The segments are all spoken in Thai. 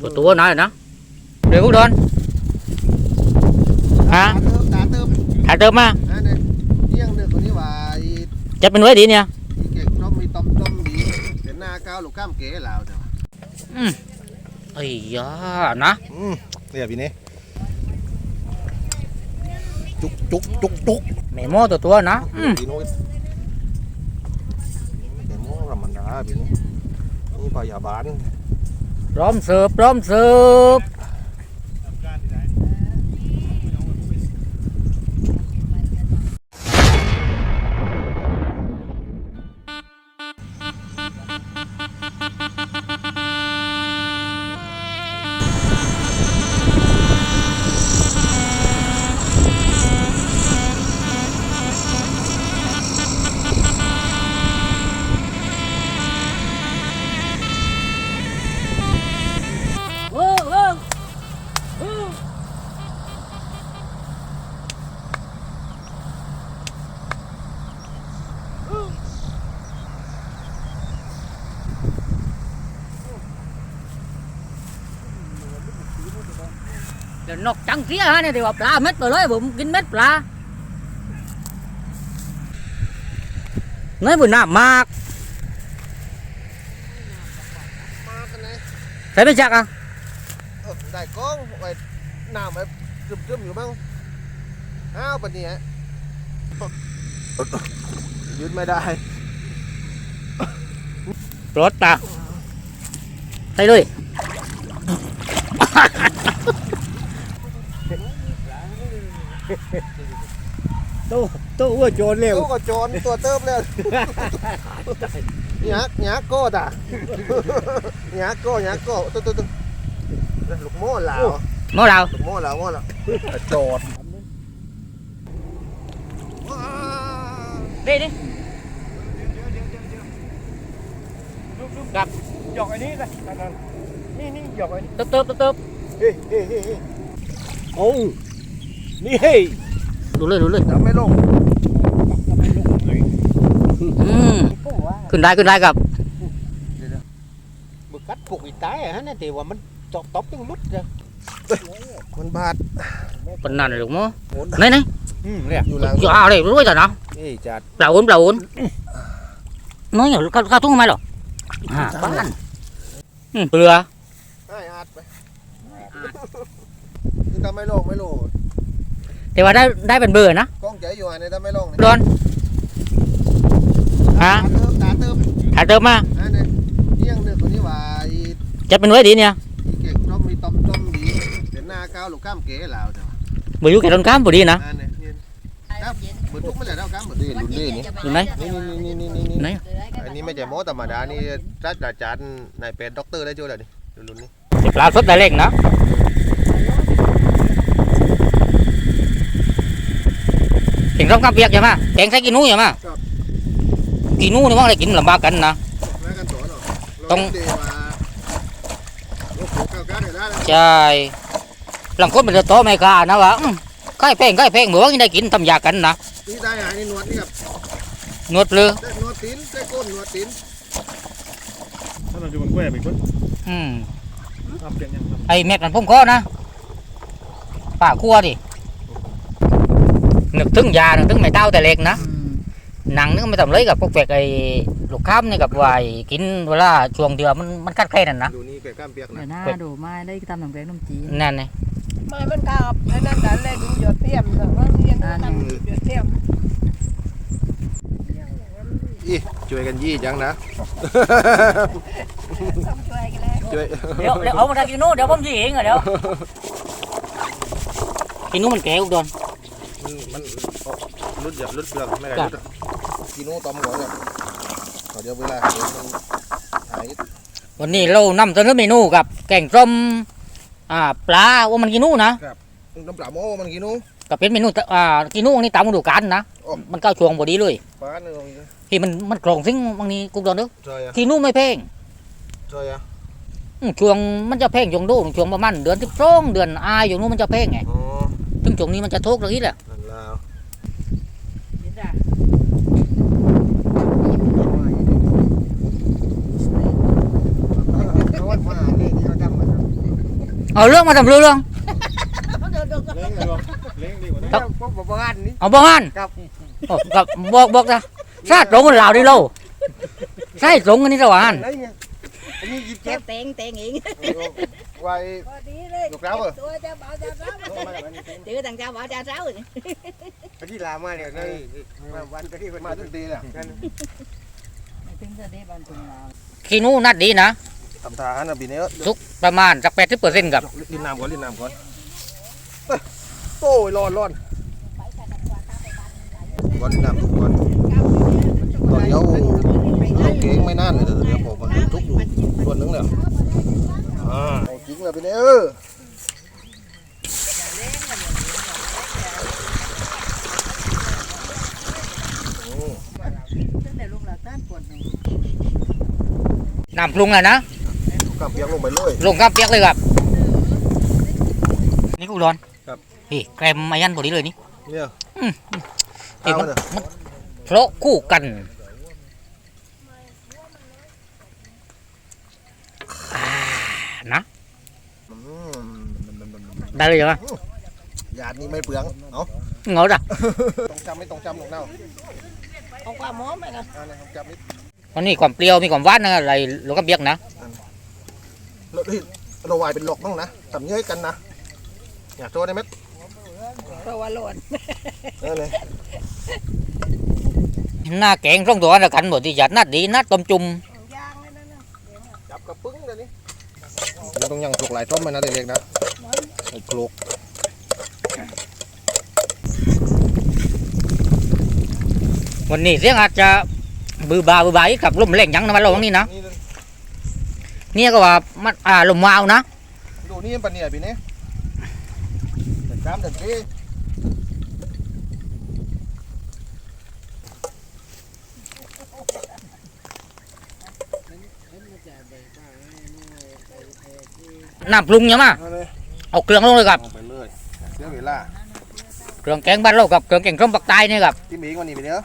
ตัวตัวน้อยนะเดี๋ยวพวกโดนฮะตาเติมตาเติมถ่ายเติมมาอันนี้เพร้อมเสิร์ฟพร้อมเสิร์ฟ นกจังเสียฮะเนี่ยเดี๋ยวว่าปลาเม็ดไปเลยผมกินเม็ดปลาเงยบุญน้ำมากมากันนะใส่ไม่จักอะเออได้กล้องไว้น้ำไว้ซึมๆอยู่บ้างอ้าวปะเนี่ยยืดไม่ได้ปลดตาใส่เลย ตู้ตู้ว่าโจรเร็วตู้ก็โจรตัวเติมเลยหยักหยักโก้ด่ะหยักโก้หยักโก้ตุ๊ตุ๊ตุ๊ลูกโม่ลาวโม่เราลูกโม่ลาวโม่ลาวโจร đi đi หยอกอันนี้เลยนั่นนี่นี่หยอกอันนี้ tớp tớp tớp tớp เฮ้ยเฮ้ยเฮ้ยเฮ้ยโอ้ นี่เฮ้ย đủ lên đủ lên จะไม่ลง ừ. ขึ้นได้ขึ้นได้กับบึกกัดผูกอีตายอะฮะเนี่ยแต่ว่ามันตบตบยังลุดเลยมันบาด phần nào này đúng không này này อืมเนี่ยอยู่หลัง à đây đúng rồi nào นี่จัด là uốn là uốn nói nhỏ cao cao thúc mai rồi à bán ừ, bừa ให้อาดไปนี่ถ้าไม่ลงไม่ล ง thì mà đây đây phần bừa nó กล้องใจอยู่อันนี้ถ้าไม่ลง luôn ตา hả เติมตาเติม thả tớp mà อันนี้เลี้ยงเด็กคนนี้ว่าอี chắc bên với đi nha อีเก่งต้มมีต้มต้มดีเห็นหน้าก้าวลูกก้ามเก๋แล้วเดี๋ยว bữa vô cái con cám vừa đi nè อันนี้นี่ครับเหมือนทุกไม่ได้เท่ากันเหมือนดีลุ้นดีนี่ nhìn này นี่นี่นี่นี่นี่นี่ này อันนี้ไม่ใช่หมอธรรมดานี่ศาสตราจารย์นายเป็นด็อกเตอร์ได้ช่วยเลยนี่ดูลุ้น นี่ thì lá xuất đây lên đó Thỉnh trong cam việc vậy mà kẹn thấy cái núi vậy mà cái núi nó mong lại kín làm ba cân nè แล้วกันตัวเนาะต้องเราดีว่าโอ้โหก้าวก้าวได้แล้วใช่หลังคนมันจะโตไม่กล้านะวะอื้อใกล้แพงใกล้แพงเหมือนได้กินทำยากันนะนี่ได้หายนี่หนวดนี่ครับนวดเปลือได้หนวดตีนได้ก้นหนวดตีนถ้าเราจะมันแกว่ไปคนอืม ทำเปลี่ยนยังครับไอ้เม็ดมันพุ่มคอนะป่าคั่วดิ นึกถึงยานึกถึงไม่เต้าแต่เล็กนะหนังนึกไม่ต้องเลยกับพวกแฝกไอ้ลูกค้ามนี่กับวายกินเวลาช่วงเดือมันมันกัดแค่นั้นนะดูนี่แกล้ามเปียกเดี๋นะยวหน้าดูไม้ได้ตำหนังแกงนมจีนนั่นไงไม่มันกลับไอ้นั่นแต่แรกดูหยดเทียมแต่ว่าเรียนตั้งหยดเทียมอีช่วยกันยี่จังนะต้องช่วยกันแล้วช่วยเดี๋ยวเดี๋ยวเอามาทำกินนู้นเดี๋ยวผมจะเองอะเดี๋ยวกินนู้นมันแก่อุดร มันมันรุดหยับรุดเปลือกไม่ได้รุดกินนู้ต้มก่อนเลยขอเดี๋ยวเวลาเดี๋ยวมันหายวันนี้เรานำเสนอเมนูกับแกงส้มอ่าปลาว่ามันกินนู้นะน้ำปลาโม่มันกินนู้ก็เป็นเมนูตอ่ากินนู้นี่ตามฤดูกาลนะโอ้มันเข้าช่วงพอดีเลยปลาเนี่ยที่มันมันกรองซิ่งบางนี้กูโดนด้วยใช่อะกินนู้ไม่แพงใช่อะอืมช่วงมันจะแพงช่วงดูช่วงประมาณเดือนที่สองเดือนอายช่วงนู้นมันจะแพงไงอ๋อถึงช่วงนี้มันจะทุกข์เลยแหละ นั่นแล้ว เห็นจ้ะ เขาว่ามาเนี่ยที่เขาจำมัน เอาเรื่องมาทำเรื่องเล้งเลยวะเล้งดีกว่าครันะบพวกบอกว่าอันนี้เอาบ่ฮันครับโอ้กับบอกบอกนะชาติตรงกันลาวนี่เราใช่ตรงกันนี่ตะวันไหนไงอันนี้หยิบเจ็เจ็บบเต็งเต็งอีกไว้พอดีเลยลูกแล้วเหรอตัวจะเบาจะรับถือทางเจ้าบ่าวเจ้าเจ้าไปที่ลามาเนี่ยในวันไปที่คนมามาทุทุกกทีเลยถึงจะได้บันทึกเราขี้หนูนัดดีนะทำทานอะปีนี้สุกประมาณสักแปดสิบเปอร์เซ็นต์กับลิ้นน้ำก่อนลิ้นน้ำก่อนเอ้ยโอ้ยร้อนร้อนก่อนลิ้นน้ำทุกก่อนตอนเดียวเราเก่งไม่นานเลยเดี๋ยวผมมันทุกอยู่ส่วนหนึงเลยอ่าเอาจริงเลยปีนี้เออตั้งแต่ลูกหลานต้านปวดหนึ่งน้ำปรุงอะนะ กับเปียกลงไปเลย ลงข้ามเปียกเลยครับ นี่กูร้อนครับ นี่แกรมมายันพอดีเลยนี่เนี่ยเอ้ยเอามันเนี่ยมันเพราะคู่กันอ่านะอืมได้เลยเหรอหยาดนี่ไม่เปลืองเอาเหงาจ้ะต้องจำไม่ต้องจำหรอกเน่าเอาความหอมไปนะอันนี้ต้องจำนิดมันมีความเปรี้ยวมีความหวานนะอะไรลงข้ามเปียกนะ แล้วนี่เราวายเป็นหลอกบ้างนะทำเยอะกันนะอยากโชว์ได้ไหมเพราะว่าร้อนเออเลยหน้าแกงร่องตัวละกันหมดที่หยาดนัดดีนัดต้มจุ่มยางเลยนะนะจับกระปึ้งเลยนี่มันต้องยังปลุกหลายต้มมันนะเด็กๆนะไอ้ปลุกวันนี้เสียงอาจจะบือบาบือบาอีกกับลมแรงยังนะมันลงนี่นะนี่ เลยเนี่ยก็ว่ามันอ่าลมวาวนะดูนี่มันปะเนี่ยปีนี้เด็ดน้ำเด็ดพี่น้ำปรุงยังมาเอาเลยเอาเครื่องลงเลยครับลงไปเลยเสียเวลาเครื่องแกงบ้านเรากับเครื่องแกงส้มปักใต้นี่ครับที่หมีกว่านี้ไปเนี้ย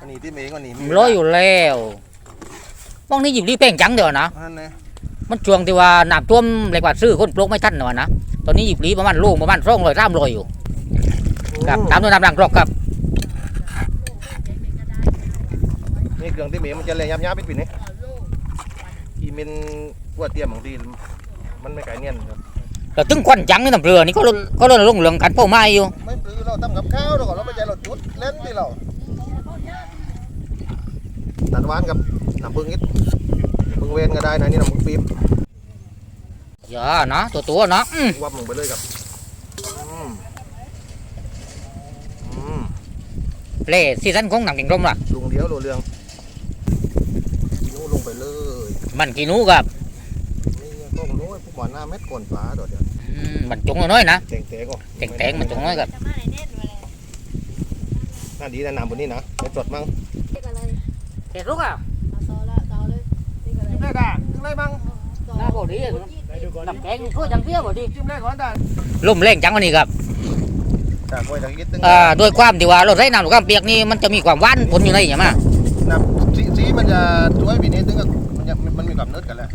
อันนี้ที่หมีกว่านี้ร้อยอยู่แล้ว พวกนี้หยิบรีเพ่งจังเดียวนะนั่นเลยมันช่วงที่ว่าน้ำท่วมเลยกว่าซื้อคนปลูกไม่ทันนะวะนะตอนนี้หยิบรีประมาณลูกประมาณสองร้อยสามร้อยอยู่ครับตามตัวน้ำดังกรอกครับนี่เครื่องที่หมีมันจะเลยยับยับๆไปปีนี้อีเมนกว่าเตรียมบางทีมันไม่ไก่เนียนครับแต่ตึงควันจังนี่น้ำเรือนี่ก็ลดก็ลดลงเหลืองกันเป้าไม้อยู่ไม่ปลือเราทำกับข้าวเราก่อนเราไม่ใจเราจุดเล่นที่เราตัดหวานกับ น้ำผึ้งนิดพึ่งเวนก็ได้นะนี่น้ำผึ้งปี๊บอย่านะตัวตัวๆนะอืมวับลงไปเลยครับอืมอืมเล่ซีซั่นของหนังแกงส้มล่ะลุงเดียวโรเรืองนู้ลงไปเลย มันกี่หนูกับนี่ต้องนู้นพวกหมอนหน้าเม็ดก่อนฟ้าเดี๋ยวเดี๋ยวอืมมันจงน้อยๆนะแตงแตงก่อนแตงๆมันจงน้อยกับน่าดีนะน้ำบนนี้นะไม่สดมั้งเห็ดลูกอะ จิ้มได้ด่าจิ้มได้มั้งน่าบอกดีน้ำแกงก็จังเปรี้ยวบ่ดีจิ้มได้ก่อนด่าลมแรงจังวันนี้ครับจากไว้จากยิดตึงอ่าโดยความที่ว่าเราใช้น้ำลูกกำเปียกนี่มันจะมีความหวานปนอยู่ในอย่างมาน้ำสีสีมันจะช่วยปีนี้ตึงกับมันจะมันมีความเนื้อกันแหละ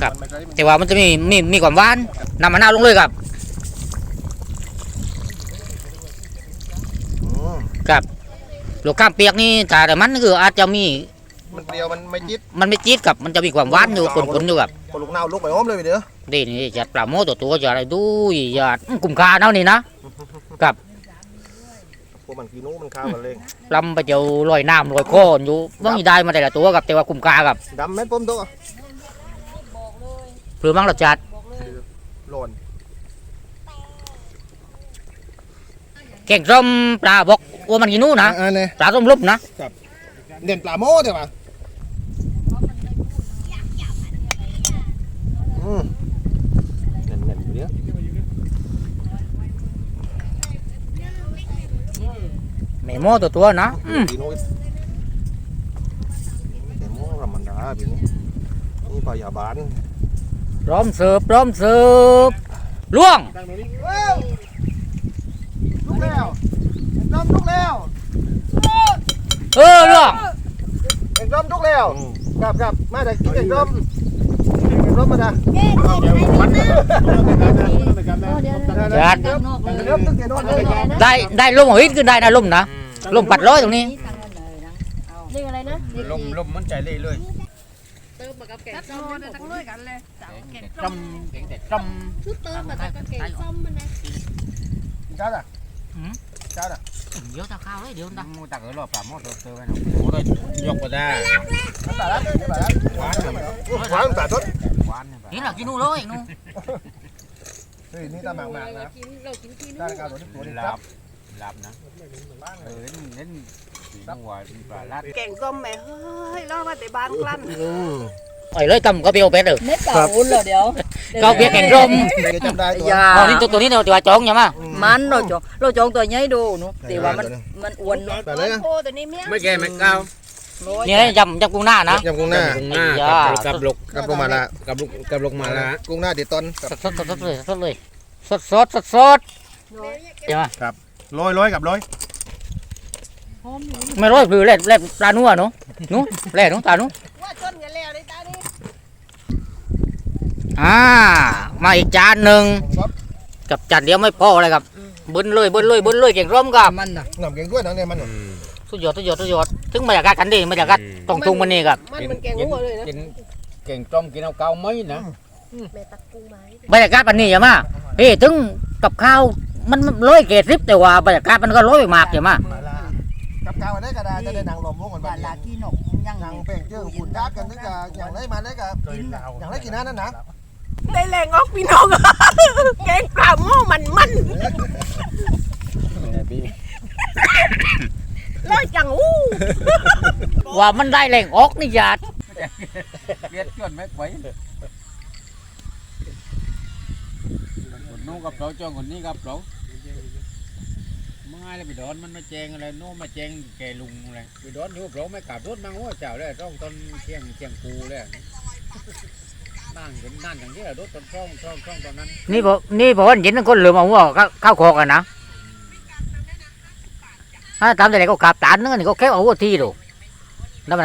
ครับแต่ว่ามันจะมีมีมีความหวานนำมะนาวลงเลยครับครับลูกข้ามเปียกนี่แต่มันคืออาจจะมี มันเปรี้ยวมันไม่จิตมันไม่จี๊ดกับมันจะมีความหวานอยู่ปนๆอยู่กับพอลูกนาวลุกไปอ้อมเลยไปเด้อดีนี่จัดปลาโมตัวตัวจะอะไรดูอย่าอื้อคุ้มค่าเนาะนี่นะพวกมันกีนู้มันข้าวกันเลยลำไปเจียวลอยน้ำลอยโคลนอยู่ว่างได้มาแต่ละตัวกับแต่ว่าคุ้มค่ากับดำเม็ดป้มตัวหรือมั่งรสจัดหล่นแกงส้มปลาบอกว่ามันกินนู่นนะอันนี้ปลาส้มลุบนะเด่นปลาโม่ใช่ปะอืม เด่นเด่นอยู่เนี้ยแม่โมตัวตัวนะอืมปีนู้นเด่นโม่ธรรมดาปีนี้นี่ปลายาบานพร้อมเสิร์ฟพร้อมเสิร์ฟล่วงตั้งตรงนี้เอ้ยลุกแล้วเอ็งดอมลุกแล้วเออล่วงเอ็งดอมลุกแล้วครับครับมาได้กินเอ็งดอม เอ็งดอมมาได้เดี๋ยวมันจัดข้างนอกเลยเริ่มตั้งแต่นอนเลยได้ได้ลมหัวหินขึ้นได้นะลมนะลมปัดร้อยตรงนี้ตั้งนั่นเลยนะเอาเรียกอะไรนะลมลมมันใจเลยเลยเติมมากับแกงตัดส้โซมนทั้งด้วยกันเลยสาวแกงจำจำชุดเติมมากับแกงส้มมันนะจ้าอะจ้าอะเดี๋ยวตาข้าวเลยเดี๋ยวตามูตักเออรอบปลาหม้อเติมเติมไปหน่อยโอ้ยยกก็ได้น้ำตาลัดน้ำตาลัดหวานเนี่ยหวานแต่ทดห วานเนี่ยนี่แหละกินนู่นเลยนู่นเฮ้ยนี่ตาหมากหมากนะกินเรากินที่ตานู่นในการตัวนี้ตัวนี้หครัลับบหลับนะเออเน้นเน้นสีหัวสีปลาลัดแกงส้มแม่เฮ้ยรอมาแต่บ้านกลั้นไอ้เลยตำก็เปรี้ยวเป็ดเออเน็ตเก่าอุ่นเลยเดี๋ยวก็เปียกแกงรมจำได้ตัวอย่าอ๋อนี่ตัวตัวนี้เนี่ยตัวจ้องใช่ไหมมันเราจองเราจองตัวใหญ่ดูหนูแต่ว่ามันมันอ้วนเนาะแต่เลยนะโคตัวนี้เมียไม่แก่ไม่ก้า วนี่ยำยำกุ้งหน้านะยำกุ้งหน้ากุ้งหน้าย่ากับลกกับลงมาละกับลกกับลกมาละกุ้งหน้าเด็ดตอนกับสดสดสดเลยสดเลยสดสดสดสดใช่ไหมโรยโรยกับโรยไม่ร้อยหรือแล่แล่ปลาหนัวหนูหนูแล่หนูตาหนูว่าชนกันแล้วในตานี้อ่ามาอีกจานหนึ่งกับจานเดียวไม่พอเลยครับเบิ้ลเลยเบิ้ลเลยเบิ้ลเลยแกงร่มกับมันน่ะน้ำแกงด้วยนะเนี่ยมัน สุดยอดสุดยอดสุดยอดถึงบรรยากาศกันดีบรรยากาศตรงทุ่งมันนี่ครับมันมันแกงหัวเลยนะกินเก่งต้มกินเอาเกาไหมนะแม่ตักกุ้งไม้บรรยากาศปันนี้ใช่ไหมเฮ้ยถึงกับข้าวมันร้อยเกตริบแต่ว่าบรรยากาศมันก็ร้อยมากใช่ไหมมาละกับกาวได้กระดาษจะได้นางลมพวกมันบาบ้านลาลาที่หนกยังนางแป้งเจื้อขุนดากันนึกอะอย่างไรมาได้กับอย่างไรกินนั่นนะได้แรงออกพี่น้อง แกงปลาหม้อมันมันร้อยจังอู้ ว่ามันได้แรงออกนี่ยาดเลียดจนไม่ไหวคนนู้นกับเราจ้องคนนี้กับเราไม่เลยไปดอนมันมาแจงอะไรโน้มมาแจงแกลุงอะไรไปดอนอยู่เราไม่กลับรถมังว่าเจ้าเลยต้องตอนเที่ยงเที่ยงกูเลยนั่งเห็นนั่นอย่างนี้รถตอนช่องช่องช่องตอนนั้น นี่บอกนี่บอกว่าเย็นนั่นคนเหลือมาหัวข้าวข้าวโคกันนะถ้าทำแต่ไหนก็กราบตานนึงนี่ก็แค่เอาหัวทีดู แล้ว